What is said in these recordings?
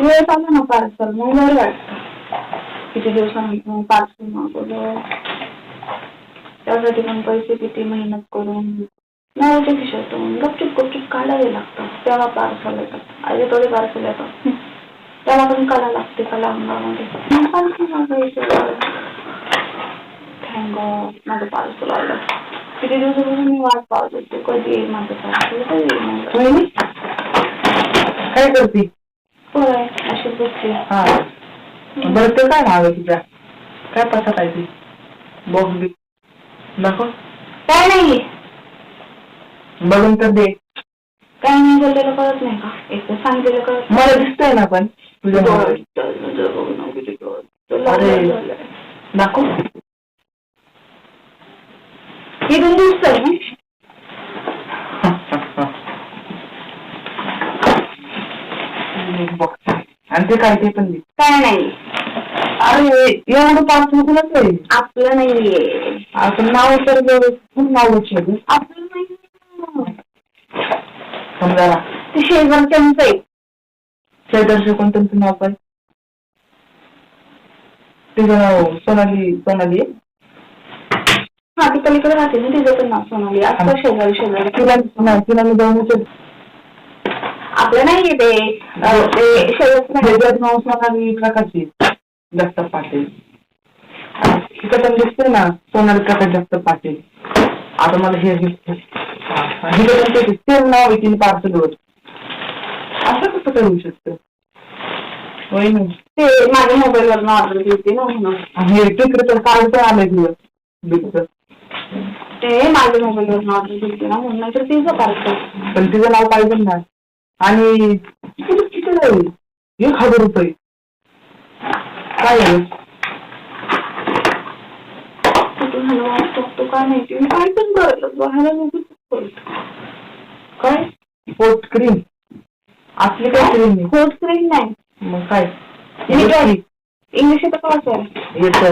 वेळ चालू ना पार्सल मग बरं वाटतं किती दिवसानंतर पार्सल मागवलं त्यासाठी पण पैसे किती मेहनत करून नव्हते खिशातून गपचूप गपचूप काढावे लागतात तेव्हा पार्सल येतात आधी थोडे पार्सल येतात त्याला पण काढा लागते कला अंगामध्ये पार्सल माझं पार्सल आलं किती दिवसापासून मी वाट पाहत होते कधी येईल माझं पार्सल कधी येईल काय करते हा. बरं ते काय नाव आहे तुझ्या काय पसत आहे ती? बॉक्स बी दाखव. काय नाही बघून तर दे. काय नाही बोललेलं कळत नाही का? एक तर सांगितलेलं कळत मला दिसतंय ना पण तुझ्या अरे. दाखव. इथून दिसतंय ना बॉक्स आणि ते काय ते पण दे काय नाही. अरे एवढं कुणाच आहे आपलं नाहीये. असं नाव तर खूप नावच आहे आपलं नाही. समजा ना ते शेजारच्यांचं आहे. शेजारचं कोणतं तुमचं नाव काय? तिचं नाव सोनाली सोनाली आहे? हा ती पलीकडे राहते ना तिचं पण नाव सोनाली असं शेजारी शेजारी. तिला तिला मी जाऊन विचार आपलं नाही. त्याच्यात नाव सोनाली प्रकाशी जास्त पाटील. पण दिसते ना सोनाली प्रकाश जास्त पाटील. आता मला हे दिसतं सेम नाव तिने पार्सलवर असं कसं होऊ शकतं? ते माझ्या मोबाईलवरून ऑर्डर केली ना म्हणून. हे तर कार्ड पण आलंय तुझं बिलचं ते माझ्या मोबाईलवरून ऑर्डर केली ना म्हणून नाहीतर तिचं पार्सल. पण तिचं नाव पाहिजे ना. आणि किती आहे एक हजार रुपये. काय कुठून बघतो काय माहिती. मी काय पण करत बाहेर नको करतो काय? पोट क्रीम असली काय क्रीम आहे होट स्क्रीन नाही. मग काय? मी काय इंग्लिश येतं का वाचायला? येत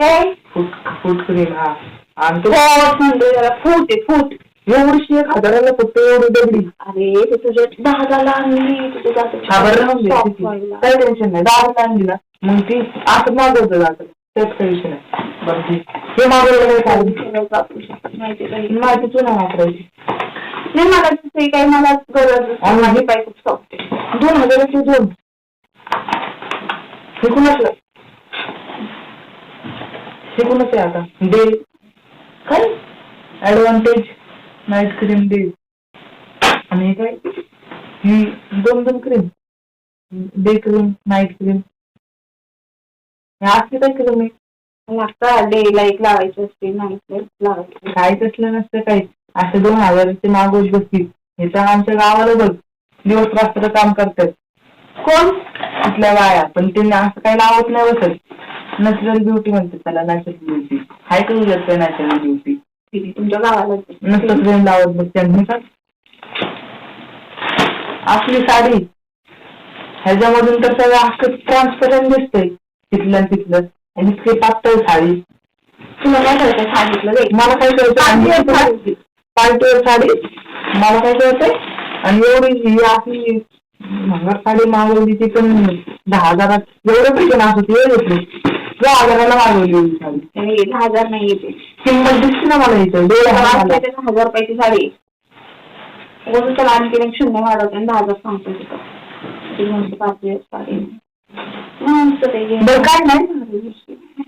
काय? फूट फूट क्रीम हा. आणि तो फूट म्हणतो जरा फूट आहे फूट एवढीशी एक हजाराला फक्त एवढी दगडी? अरे ते तुझ्या आणली. तुझ्या हा. काय टेन्शन नाही. दहा आणली ना मग ती असं मागवतं जातं काही विषय नाही. बरं ठीक हे मागवलं काही तुला वापरायची. नाही मला दुसरी काही मला गरज आणि? माझी सॉफ्ट आहे. दोन हजाराचे दोन. हे कुणाचं? हे कुणाचं आहे आता? डे काय? ऍडव्हान्टेज नाईट क्रीम डे आणि काय? ही दोन दोन cream day cream night cream हे असली काय क्रीम आहे. लागतं डे लाइट लावायची असते नाही लावायची. काय तसलं नसतं काही. असे दोन हजाराचे मागवत बसतील. हे तर आमच्या गावाला बघ. दिवस रात्र काम करतात. कोण? तिथल्या बाया. पण त्यांनी असं काही लावत नाही बसत. नॅचरल ब्युटी म्हणते त्याला नॅचरल ब्युटी हाय करू शकतं नॅचरल ब्युटी तुमच्या गावाला लावत त्यांनी. का आपली साडी ह्याच्यामधून तर सगळं असं ट्रान्सपरंट दिसतंय तिथलं तिथलं. आणि इतकी पातळ साडी. तुला काय करायचं सांगितलं मला काय साडी. पार्टीवर साडी. मला काय कळतंय आणि एवढी ही आपली मंगळ साडी मागवली ती पण दहा हजारात. एवढं पैसे एवढं घेतली दहा हजाराला मागवली ही साडी दहा हजार नाही येते किंमत दिसते ना मला इथं. दोन हजाराला. हजार रुपयाची साडी. आणखी एक शून्य वाढवते आणि दहा हजार सांगतो तिथं. ती म्हणते पाच दिवस साडी मस्त ते घे. बरं काय नाही.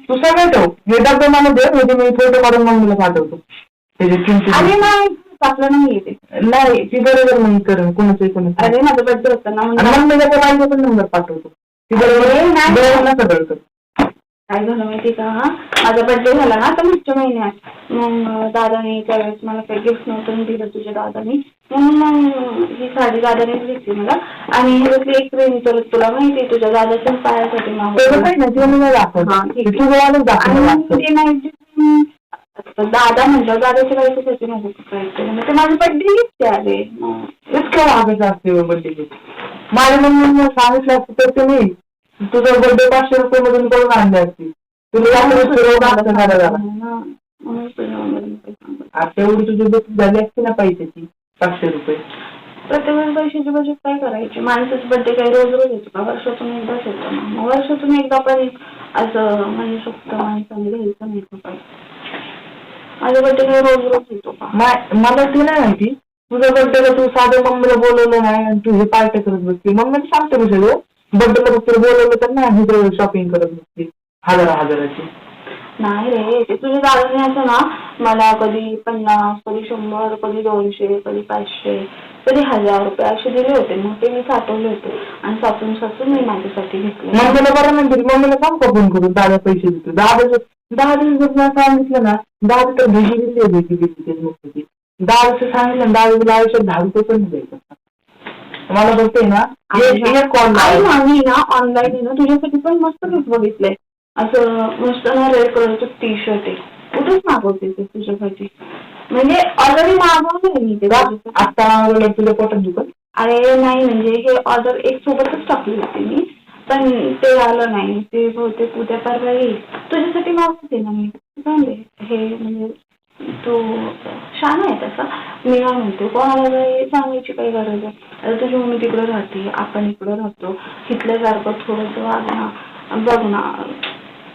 तू सगळं ठेव हे डब्बे मला दे म्हणजे मी फोटो काढून पाठवतो. त्याची किंमत अरे नाही आपलं नाही येते नाही ती बरोबर मग करेन कोणाचं कोणाचं अरे माझं बड्डे होतं ना आणि म्हणून मम्मीला त्या बाईचा पण नंबर पाठवतो. ती अरे, बरोबर नाही. बरोबर सगळं कर. काय झालं माहिती का? माझा बर्थडे झाला ना आता मागच्या महिन्यात. मग दादाने त्यावेळेस मला काही गिफ्ट नव्हतं दिलं तुझ्या दादानी. म्हणून मग ही साडी दादानेच घेतली मला. आणि एक ट्रेन तर तुला माहिती तुझ्या दादाच्या पायासाठी हा, दादा म्हटलं दादाच्या बायकोसाठी नको करायचं म्हणजे ते माझे बर्थडे गिफ्ट आले इतकं वागायचं असते बर्थडे माझ्या मम्मीने सांगितलं असतं तर ते मी तुझा बर्थडे पाचशे रुपये मधून करून आणले असते तुला याकडे फिरवलं असतं झालं झालं म्हणून तुझ्या मम्मीला काही सांगत आता एवढी तुझी बचत झाली असते ना पैशाची पाचशे रुपये. प्रत्येक पैशाची बचत काय करायची? माणसाची बड्डे काही रोज रोज येतो का? वर्षातून एकदाच येतो मग वर्षातून एकदा पण असं म्हणजे सुप्त माणसाने घ्यायचं नाही का पण माझा बड्डे काही रोज रोज येतो का? मला ते नाही माहिती. तुझ्या बड्डेला तू साधं मम्मीला बोलवलं नाही आणि तू हे पार्टी करत बसते मम्मीला सांगते मी सगळं बड्डेला फक्त बोलवलं तर नाही हे शॉपिंग करत बसते हजार हजाराची. नाही रे ते तुझ्या दादाने असं ना मला कधी पन्नास कधी शंभर कधी दोनशे कधी पाचशे कधी हजार रुपये असे दिले होते. मग ते मी साठवले होते. आणि साचून साचून मी माझ्यासाठी घेतले. मम्मीला बरं म्हणते मम्मीला सांग का फोन करून? दादा पैसे देतो. दहा दिवस दहा दिवस जर मला सांगितलं ना दहा तर भेटी दिली भेटी दिली दहा दिवस सांगितलं दहा दिवस आयुष्यात दहा रुपये पण द्यायचं मला बघते ना आई ना. ऑनलाईन आहे ना तुझ्यासाठी पण मस्त गिफ्ट बघितलंय असं मस्त ना रेड कलरचं टी शर्ट आहे. कुठेच मागवते ते तुझ्यासाठी. म्हणजे ऑलरेडी मागवलंय मी ते. आता मला तुझ्या पोटात दुखत? अरे नाही म्हणजे हे ऑर्डर एक सोबतच टाकली होती मी. पण ते आलं नाही. ते बहुतेक उद्या परवा येईल. तुझ्यासाठी मागवते ना मी. चांगले हे म्हणजे तू छान आहे तसा. मी काय म्हणते कोणाला काही सांगायची काही गरज आहे आता तुझी मम्मी तिकडे राहते आपण इकडे राहतो. इथल्यासारखं थोडंसं वाग ना बघ ना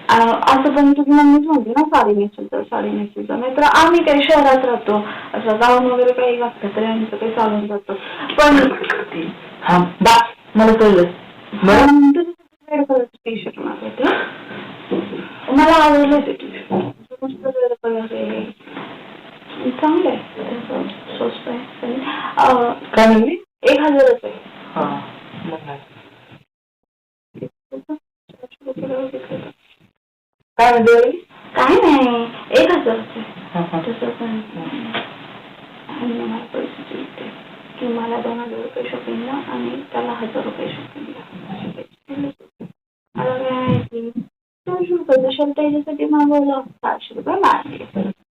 असं पण तुझी मम्मीच म्हणते ना साडी नेसेल तर साडी नेसेल तर. नाहीतर आम्ही काही शहरात राहतो असं गाऊन वगैरे काही घातलं तरी आमचं काही चालून जातं. पण हा बा मला कळलं. कलरचं टी शर्ट मला आवडलं ते. चांगलं आहे. असं स्वस्त आहे. आणि, अं, काय म्हणली? एक हजारच आहे. हा मग काय. काय म्हणते वहिनी? काय नाही एक हजारच आहे हा, हा. तसं पण आणि मला पैसे दिले. की मला दोन हजार रुपये शॉपिंगला आणि त्याला हजार रुपये शॉपिंगला होते. मला काय माहिती दोनशे रुपये शर्ट त्याच्यासाठी मागवलं. पाचशे रुपये मारले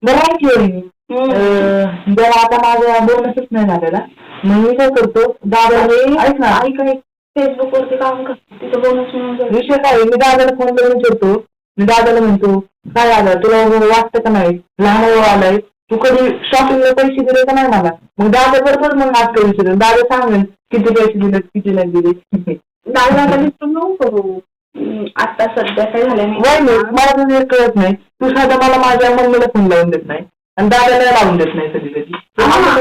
बरं आहे की वहिनी जर आता माझा बोनसच नाही झालेला मग मी काय करतो दादा ऐक ना. ऐक ऐक फेसबुक वरती काम तिथं बोनस मिळून विषय काय आहे, मी दादाला फोन करून विचारतो मी दादाला म्हणतो काय आलं? तुला वाटतं का नाही? लहान वय आलाय. तू कधी शॉपिंगला पैसे दिले का नाही मला? मग दादा बरोबर मग नाटक विचारेल दादा सांगेल किती पैसे दिले किती नाही दिले? दादा नको करू. आता सध्या काय झालं वय नाही मला तर हे कळत नाही. तू साधा मला माझ्या मम्मीला फोन लावून देत नाही. आणि दादाला लावून देत नाही कधी कधी.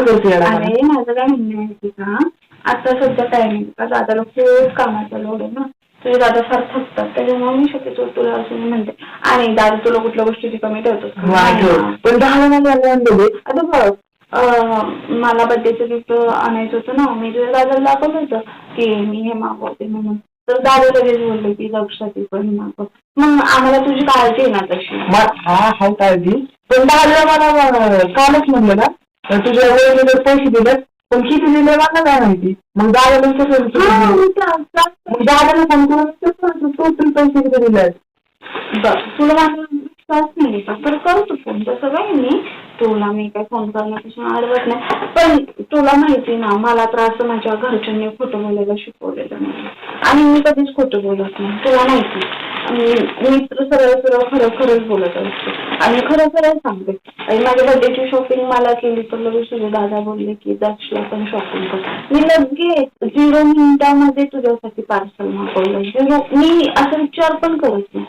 करते याला मला? अरे माझं काय म्हणणं आहे माहिती का आता सध्या नाही का दादाला खूप कामाचा लोड आहे ना. तुझे दादा फार थकतात. त्याच्यामुळे मी शक्यतो तुला असं मी म्हणते. आणि दादा तुला कुठल्या गोष्टीची कमी ठेवतोस का? नाही ठेव. ना. पण दहा आता बघ अं, मला बड्डेचं गिफ्ट आणायचं होतं ना. मी तुझ्या दादाला दाखवलं होतं की मी हे मागवते म्हणून. तर दादा लगेच बोलले की लक्षात पण मग आम्हाला तुझी काळजी आहे ना तशी. हा हाय काळजी? पण दादा मला कालच म्हणलं ना तुझ्या वहिनी जर पैसे दिलेत पण किती दिले मला काय माहिती. मग दादाला कसं? मग दादाला फोन करून टोटल पैसे किती दिले बघ तुला विश्वास नाही का? तर कर तू फोन. तसं काही नाही. तुला मी काय फोन करण्यापासून अडवत नाही. पण तुला माहिती ना मला तर असं माझ्या घरच्यांनी खोटं बोलायला शिकवलेलं नाही. आणि मी कधीच खोटं बोलत नाही. तुला माहिती मी सरळ सरळ खरं खरंच बोलत असते. आणि खरं खरं सांगते. आणि माझ्या बर्थडेची शॉपिंग मला केली तर लगेच तुझे दादा बोलले की दक्षला पण शॉपिंग कर. मी लगेच झिरो मिनिटामध्ये तुझ्यासाठी पार्सल मागवलं झिरो मी असा विचार पण करत नाही.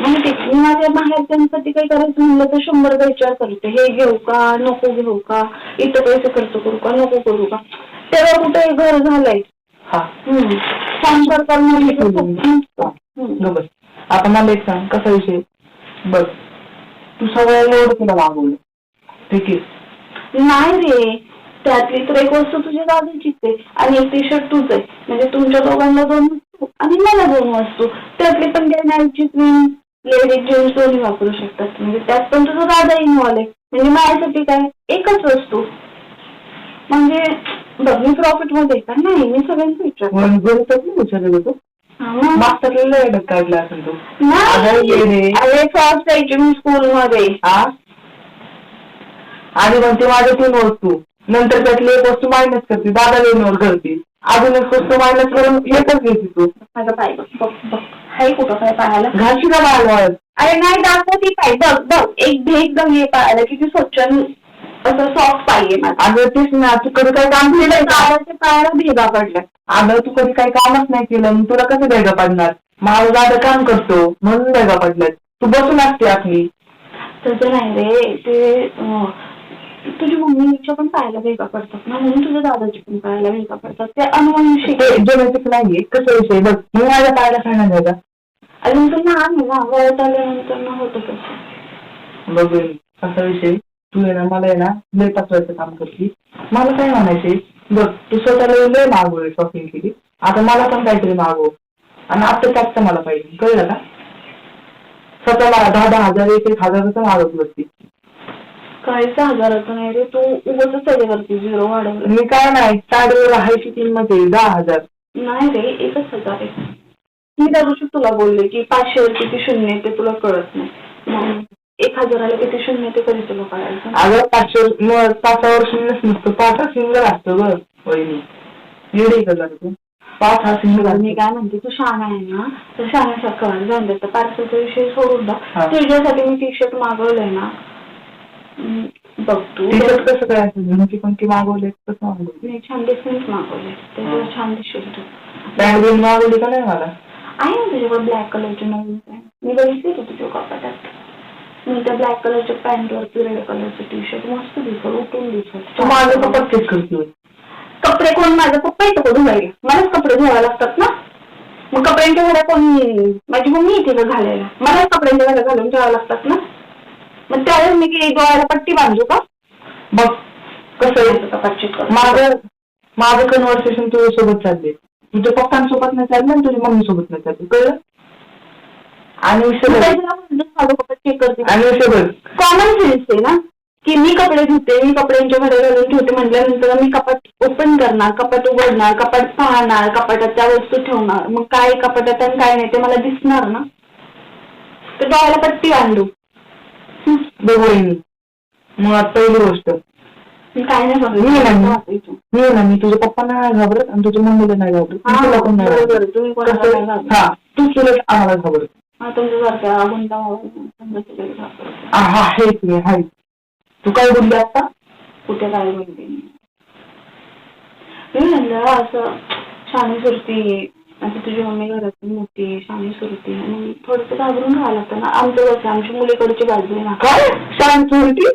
माहिती? मी माझ्या बाहेरच्यांसाठी काही करायचं म्हणलं तर शंभरदा विचार करते. हे घेऊ का? नको घेऊ का? इथं पैसे खर्च करू का? नको करू का? तेव्हा कुठे घर झालंय. बस. आता मला एक सांग कसा विषय बघ तू सगळ्या लोड तुला मागवलं. ठीक आहे नाही रे. त्यातली तर एक वस्तू तुझ्या दादाचीच आहे आणि एक टी शर्ट तुझ आहे. म्हणजे तुमच्या दोघांना दोन वस्तू आणि मला दोन वस्तू. त्यातली पण गॅनॅलची क्रीम लेडीज जेंट्स दोन्ही वापरू शकतात. म्हणजे त्यात पण तुझा दादा इन्व्हॉल्व आहे. म्हणजे माझ्यासाठी काय? एकच वस्तू. म्हणजे बघ मी प्रॉफिटमध्ये आहे का? नाही मी सगळ्यांचा विचार. मग घरी तर विचारलं तू? हा, मग. मास्तरला लय काढला असेल तू. नाही. अगं ये रे. अरे फर्स्ट यायची मी स्कूल मध्ये. हा? आधी म्हणते माझ्या तीन वस्तू नंतर त्यातली एक वस्तू मायनस करते. दादाला इग्नोर करते अजून एक वस्तू मायनस करून एकच घेते तू. माझा पाय बघ बघ बघ. हाय कुठं काय घाशी का अरे नाही दाखव ती पाय. बघ बघ. एक भेग दम ये पायाला किती स्वच्छ आणि असं सॉफ्ट पाहिजे माझं. अगं तेच ना तू कधी काही काम केलंय का? पायाच्या पायाला भेगा पडल्या अगं तू कधी काही कामच नाही केलं मग तुला कसं बेगा पडणार? माझं दादा काम करतो म्हणून बेगा पडल्यात तू बसून असते आपली. तसं नाही रे ते अं, तुझी मम्मीच्या पण पायाला भेगा पडतात ना म्हणून तुझ्या दादाची पण पायाला भेगा पडतात. ते अनुवंशिक ते जेवणाचं नाहीये कसं विषय बघ मी माझ्या पायाला खाणार का अजून तर लहान आहे ना वयात आल्यानंतर ना होतं तसं. बघ असा विषय. तू आहे ना मला आहे ना लय पाचवायचं काम करते. मला काय म्हणायचे? बघ तू स्वतःला लय मागवलं शॉपिंग केली. आता मला पण काहीतरी मागव आणि आता त्याचं मला पाहिजे. कळलं का? स्वतःला दहा दहा हजार एक एक हजाराचं मागत बसती. काहीच हजाराचं नाही रे तू उगाच त्याच्यावरती झिरो वाढवलं. मी काय नाही साडीवर आहे किती मध्ये दहा हजार. नाही रे एकच हजार आहे. मी त्या दिवशी तुला बोलले की पाचशे किती शून्य आहे ते तुला कळत नाही. मग एक हजाराला किती शून्य ते कधी तुला कळायचं अगं पाचशे मग पाचावर शून्यच नसतं. पाच हा सिंगल असतो ग वहिनी. येडे का जरा तू पाच हा सिंगल मी काय म्हणते तू शहाणा आहे ना? तर शहाण्यासारखं वाढ जाऊन देतं पार्सलचा विषय सोडून हा. टाक तुझ्यासाठी मी टी शर्ट मागवलंय ना? हम्म, बघ तू. टी शर्ट कसं काय असं झुमकी पंकी मागवले कसं मागवले मी छान डिफरन्स मागवले. त्याच्यावर छान दिसेल तू मागवली का नाही मला? आहे ना तुझ्याकडे ब्लॅक कलरची नवीन पॅन्ट मी बघितली होती तुझ्या कपाटात. मी त्या ब्लॅक कलरच्या पॅन्टवरती रेड कलरचं टी शर्ट मस्त दिसत उठून दिसत तू माझं कपाट चेक करतोय कपडे कोण माझे पप्पा येतो का धुवायला मलाच कपडे धुवावे लागतात ना. मग कपड्यांच्या घड्या कोण माझी मम्मी येते का घालायला. मलाच कपड्यांच्या घड्या घालून ठेवाव्या लागतात ना. मग त्यावेळेस मी की डोळ्याला पट्टी बांधू का? मग कसं आहे? कपाट check करू. माझं माझं कन्व्हर्सेशन तुझ्या सोबत चालले तुझ्या पप्पांसोबत नाही चाललं आणि तुझ्या मम्मी सोबत नाही चाललं कळलं? कॉमन सेन्स आहे ना की मी कपडे धुते मी कपड्यांच्या घड्या घालून ठेवते म्हटल्यानंतर मी कपाट ओपन करणार कपाट उघडणार कपाट पाहणार कपाटात त्या वस्तू ठेवणार. मग काय कपाटात आणि काय नाही ते मला दिसणार ना. तर डोळ्याला पट्टी बांधू. हं, बघ वहिनी मुळात पहिली गोष्ट. मी काय नाही मी ना मी तुझ्या पप्पांना नाही. घाबरत आणि तुझ्या मम्मीला नाही घाबरत. हा, तुला नाही. घाबरत. तू तुला आम्हाला घाबरत. तुमच्यासारख्या गुंडा समजा तुला घाबरत. हा हा हे तुम्ही हाय तू काय बोलली आता कुठे काय बोलते मी म्हणलं असं शानी सुरती आता तुझी मम्मी घरात मोठी आहे शानी सुरती आहे मग थोडंसं घाबरून राहावं लागतं ना आमचं कसं आमची मुलीकडची बाजू आहे ना काय शांत चोरटी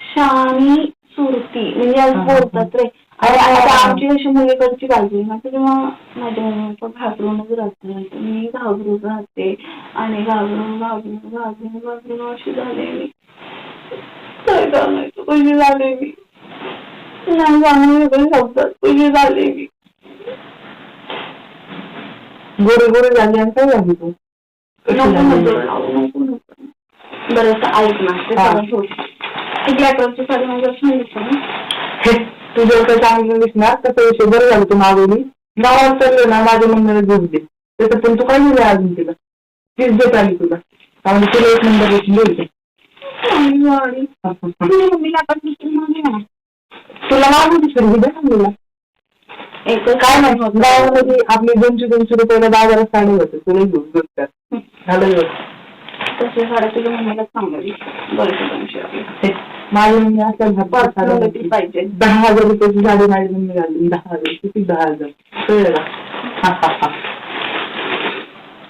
शानी सुरती म्हणजे आज बोलतात रे अरे, आणि आता. आमची कशी मुलीकडची बाजू आहे ना त्याच्यामुळे माझ्या मम्मी पप्पा घाबरूनच राहते मी घाबरून राहते आणि घाबरून घाबरून घाबरून घाबरून अशी झाले मी काय सांगायचं? कशी झाले मी नाही सांगून शब्दात कशी झाले मी गोरे गोरे झाली आणि काय झाली तू? नको नको नको. बरं ऐक ना ते हा. सगळं सोड. ती ब्लॅक कलरची साडी माझ्यावर छान दिसते ना? हे तुझ्या काही चांगलं दिसणार तसं विषय बरं झालं तू मागवली गावात चाललं ना माझ्या मम्मीला घेऊन दे. त्याचं पण तू काय दिलं अजून तिला तीच देत आली तुला. कारण तुला एक नंबर घेऊन देऊ चांगली तुला मागवली दुसरी दे ना तुला एक काय नाही गावामध्ये आपली दोनशे दोनशे रुपयाला बाजारात साडी होते. तुला घेऊन देतात झालं एवढं. तसे साड्या तुझ्या मम्मीला चांगली दोनशे माझी मम्मी असेल पाच नव्वद ती पाहिजे. दहा हजार रुपयाची साडी माझी मम्मी घालून दहा हजार किती दहा हजार? कळलं का? हा, हा, हा.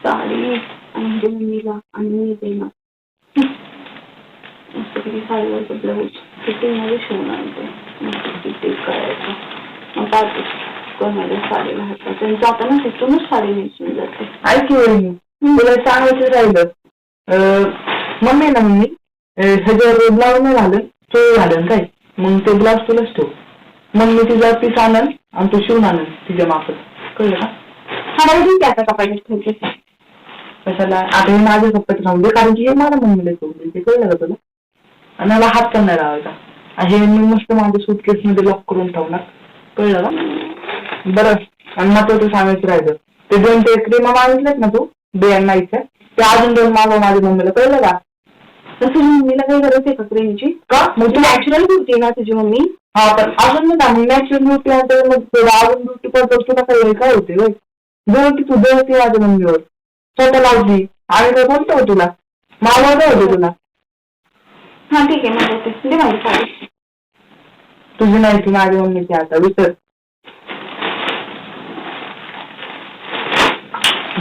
साडी आणि मम्मीला आणि मी देणार. मस्त किती साडीवरचं ब्लाऊज किती मध्ये शिवून आणते. मस्त किती करायचं. मग पाहते. कोणाला साडी घालतात. त्यांनी जाताना तिथूनच साडी नेसून जाते. ऐक तुला सांगायचं राहिलं. मम्मी ना अं, ह्याच्यावर ब्लाऊज नाही घालून तो घालन काय? मग ते ब्लाऊज तुलाच ठेव. मम्मी तिचा पीस आणन आणि तू शिवून आणन तिच्या माफत. कळलं का? साड्या ठीक आहे आता ठेवते कशाला? आता हे माझ्या कप्प्यात राहून दे कारण की हे मला मम्मीला शिवून देते कळलं का तुला? आणि मला हात पण नाही लावायचा. आणि हे मी मस्त माझ्या सुटकेस मध्ये लॉक करून ठेवणार. कळलं का? बरं. आणि महत्वाचं सांगायचं राहिलं. ते दोन ते क्रीमा मागितलेत ना तू? नाईटच्या ते अजून दोन मागव माझ्या मम्मीला कळलं का? तर तुझ्या मम्मीला काही गरज आहे का क्रीमची का? मग तू नॅचरल ब्युटी ना तुझी मम्मी? हा पण अजून नाही ना नॅचरल ब्युटी आहे मग थोडं अजून ब्युटी पडतो तुला काय काय होते होय? जवळती तू जवळती माझ्या मम्मीवर. स्वतः लावली. आणि काय बोलतो का तुला? मागवलं होतं तुला? हा ठीक आहे मग दे माझी साडी. तुझी नाही ती माझ्या मम्मीची आता विसर.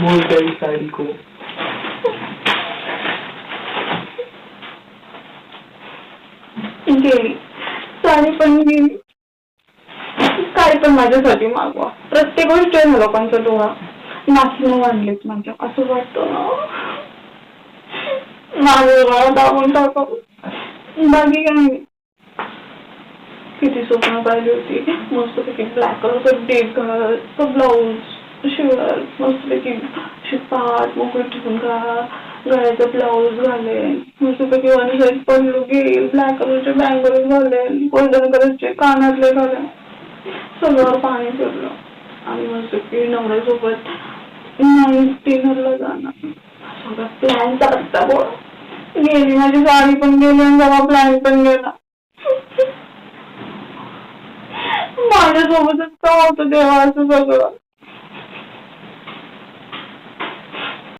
बोलते साडी को गेली साडी पण गेली काय पण माझ्यासाठी मागवा. प्रत्येक गोष्ट आहे ना लोकांचा डोळा. नाचणं वाढलेत माझ्या. असं वाटतं ना. माझं डोळा दाबून टाकावं. बाकी काय नाही. किती स्वप्न पाहिली होती. मस्त पैकी ब्लॅक कलरचं डेक तो ब्लाऊज शिवाल मस्तपैकी पैकी मोकळी ठेवून घाल गळ्याचा ब्लाऊज घालेल मस्तपैकी वन साईड पडलो घेईल ब्लॅक कलरचे बँगल्स घालेल गोल्डन कलरचे कानातले घालेल. सगळं पाणी फिरलं आणि मस्तपैकी नवऱ्यासोबत नाईट डिनरला जाणार. सगळा प्लॅन चालता बोल गेली माझी साडी पण गेली आणि सगळा प्लॅन पण गेला. माझ्यासोबतच का होतं तेव्हा असं सगळं.